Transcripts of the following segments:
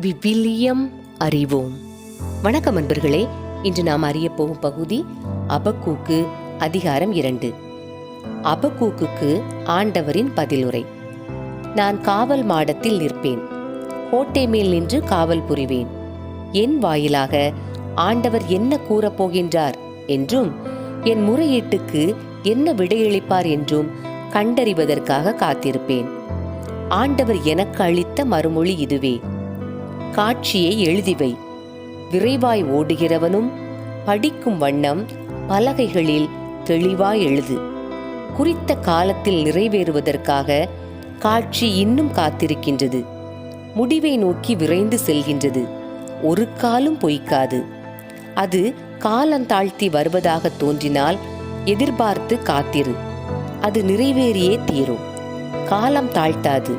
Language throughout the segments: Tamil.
விவிலியம் அறிவோம். வணக்கம் அன்பர்களே இன்று நாம் அறிய போகும் பகுதி அபக்கூக்கு அதிகாரம் இரண்டு. அபக்கூக்குக்கு ஆண்டவரின் பதிலுரை. நான் காவல் மாடத்தில் நிற்பேன். கோட்டை மேல் நின்று காவல் புரிவேன். என் வாயிலாக ஆண்டவர் என்ன கூறப் போகின்றார் என்றும் என் முறையீட்டுக்கு என்ன விடையளிப்பார் என்றும் கண்டறிவதற்காக காத்திருப்பேன். ஆண்டவர் எனக்கு அளித்த மறுமொழி இதுவே. காட்சியை எழுதிவை. விரைவாய் ஓடுகிறவனும் படிக்கும் வண்ணம் பலகைகளில் தெளிவாய் எழுது. குறித்த காலத்தில் நிறைவேறுவதற்காக காட்சி இன்னும் காத்திருக்கின்றது. முடிவை நோக்கி விரைந்து செல்கின்றது. ஒரு காலும் பொய்க்காது. அது காலந்தாழ்த்தி வருவதாக தோன்றினால் எதிர்பார்த்து காத்திரு. அது நிறைவேறியே தீரும். காலம் தாழ்த்தாது.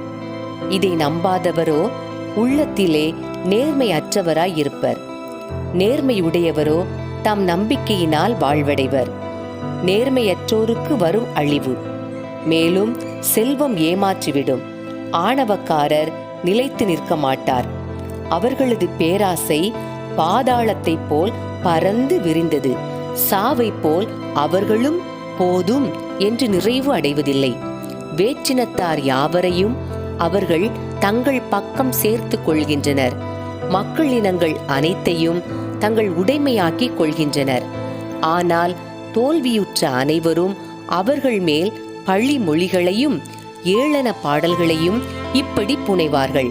இதை நம்பாதவரோ உள்ளத்திலே நேர்மையற்றவராய் இருப்பர் நேர்மையுடையவரோ தம் நம்பிக்கையினால் வாழ்வடைவர். நேர்மையற்றோருக்கு வரும் அழிவு. மேலும் செல்வம் ஏமாற்றிவிடும். ஆணவக்காரர் நிலைத்து நிற்க மாட்டார் அவர்களது பேராசை பாதாளத்தைப் போல் பறந்து விரிந்தது. சாவைப் போல் அவர்களும் போதும் என்று நிறைவு அடைவதில்லை. வேற்றினத்தார் யாவரையும் அவர்கள் தங்கள் பக்கம் சேர்த்துக் கொள்கின்றனர். மக்கள் இனங்கள் அனைத்தையும் தங்கள் உடைமையாக்கிக் கொள்கின்றனர். ஆனால் தோல்வியுற்ற அனைவரும் அவர்கள் மேல் பழி மொழிகளையும் ஏளன பாடல்களையும் இப்படி புனைவார்கள்.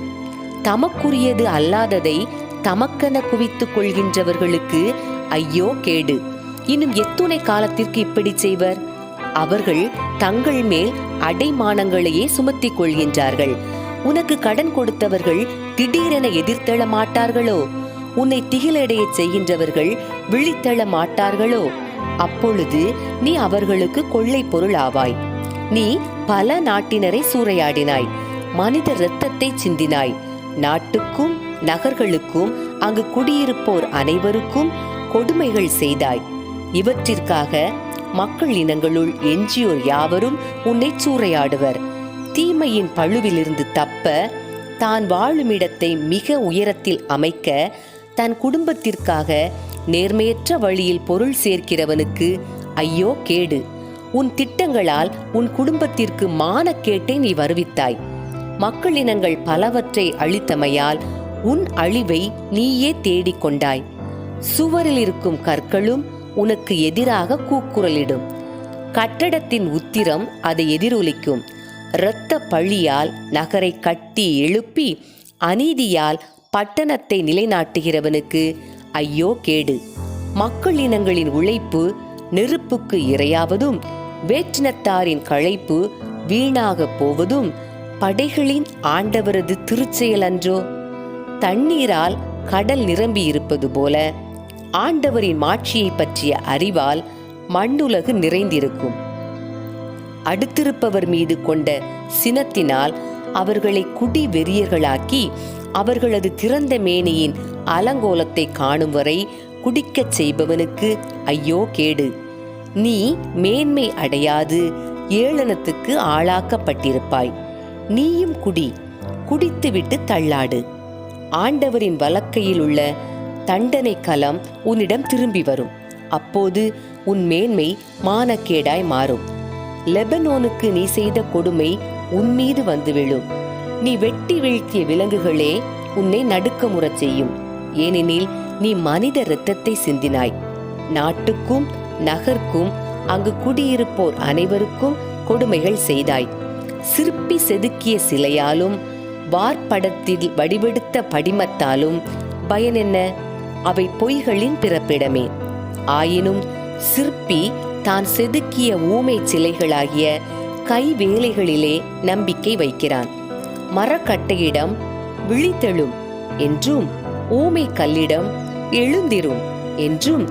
தமக்குரியது அல்லாததை தமக்கென குவித்துக் கொள்கின்றவர்களுக்கு ஐயோ கேடு. இன்னும் எத்துணை காலத்திற்கு இப்படி செய்வர்? அவர்கள் தங்கள் மேல் அடைமானங்களையே சுமத்திக் கொள்கின்றார்கள். உனக்கு கடன் கொடுத்தவர்கள் திடீரென எதிர்த்தள மாட்டார்களோ? உன்னை திகிலடையச் செய்கின்றவர்கள் விழித்தள மாட்டார்களோ? அப்பொழுது நீ அவர்களுக்கு கொள்ளை பொருள் ஆவாய் நீ பல நாட்டினரை சூறையாடினாய். மனித இரத்தத்தை சிந்தினாய். நாட்டுக்கும் நகர்களுக்கும் அங்கு குடியிருப்போர் அனைவருக்கும் கொடுமைகள் செய்தாய். இவற்றிற்காக மக்கள் இனங்களுள் எஞ்சியோர் யாவரும் உன்னை சூறையாடுவர். தீமையின் பழுவிலிருந்து தப்ப தான் வாழும் இடத்தை மிக உயரத்தில் அமைக்க தன் குடும்பத்திற்காக நேர்மையற்ற வழியில் பொருள் சேர்க்கிறவனுக்கு ஐயோ கேடு. உன் திட்டங்களால் உன் குடும்பத்திற்கு மானக்கேட்டை நீ வருவித்தாய். மக்களினங்கள் பலவற்றை அழித்தமையால் உன் அழிவை நீயே தேடிக் கொண்டாய் சுவரில் இருக்கும் கற்களும் உனக்கு எதிராக கூக்குரலிடும். கட்டடத்தின் உத்திரம் அதை எதிரொலிக்கும். இரத்த பழியால் நகரை கட்டி எழுப்பி அநீதியால் பட்டணத்தை நிலைநாட்டுகிறவனுக்கு ஐயோ கேடு. மக்கள் இனங்களின் உழைப்பு நெருப்புக்கு இரையாவதும் வேற்றினத்தாரின் களைப்பு வீணாக போவதும் படைகளின் ஆண்டவரது திருச்செயல் அன்றோ தண்ணீரால் கடல் நிரம்பி இருப்பது போல ஆண்டவரின் மாட்சியை பற்றிய அறிவால் மண்ணுலகு நிறைந்திருக்கும். அடுத்திருப்பவர் மீது கொண்ட சினத்தினால் அவர்களை குடி வெறியர்களாக்கி அவர்களது திறந்த மேனியின் அலங்கோலத்தை காணும் வரை குடிக்கச் செய்பவனுக்கு ஐயோ கேடு. நீ மேன்மை அடையாது ஏளனத்துக்கு ஆளாக்கப்பட்டிருப்பாய். நீயும் குடி குடித்துவிட்டு தள்ளாடு. ஆண்டவரின் வலக்கையில் உள்ள தண்டனை கலம் உன்னிடம் திரும்பி வரும். அப்போது உன் மேன்மை மானக்கேடாய் மாறும். லெபனோனுக்கு நீ செய்த கொடுமை உன் மீது வந்து விழும். நீ வெட்டி வீழ்த்திய விலங்குகளே உன்னை நடுக்கமுறச் செய்யும். ஏனெனில் நீ மனித இரத்தத்தை சிந்தினாய். நாட்டுக்கும் நகர்க்கும் அங்கு குடியிருப்போர் அனைவருக்கும் கொடுமைகள் செய்தாய். சிற்பி செதுக்கிய சிலையாலும் வார்ப்படத்தில் வடிவெடுத்த படிமத்தாலும் பயன் என்ன அவை பொய்களின் பிறப்பிடமே. ஆயினும் சிற்பி தான் செதுக்கிய ஊமை சிலைகளாகிய கை வேலைகளிலே நம்பிக்கை வைக்கிறான். மரக்கட்டையிடம் விழித்தெழும் என்றும் ஊமை கல்லிடம் எழுந்திரும் என்றும்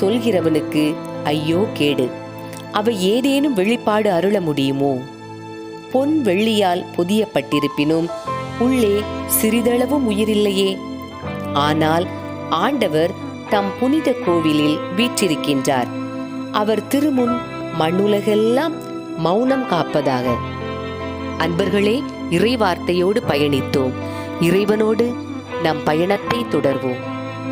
சொல்கிறவனுக்கு ஐயோ கேடு. அவை ஏதேனும் வெளிப்பாடு அருள முடியுமோ? பொன் வெள்ளியால் பொதியப்பட்டிருப்பினும் உள்ளே சிறிதளவும் உயிரில்லையே. ஆனால் ஆண்டவர் தம் புனித கோவிலில் வீற்றிருக்கின்றார். அவர் திருமுன் மண்ணுலகெல்லாம் மௌனம் காப்பதாக. அன்பர்களே இறைவார்த்தையோடு பயணித்தோம். இறைவனோடு நம் பயணத்தை தொடர்வோம்.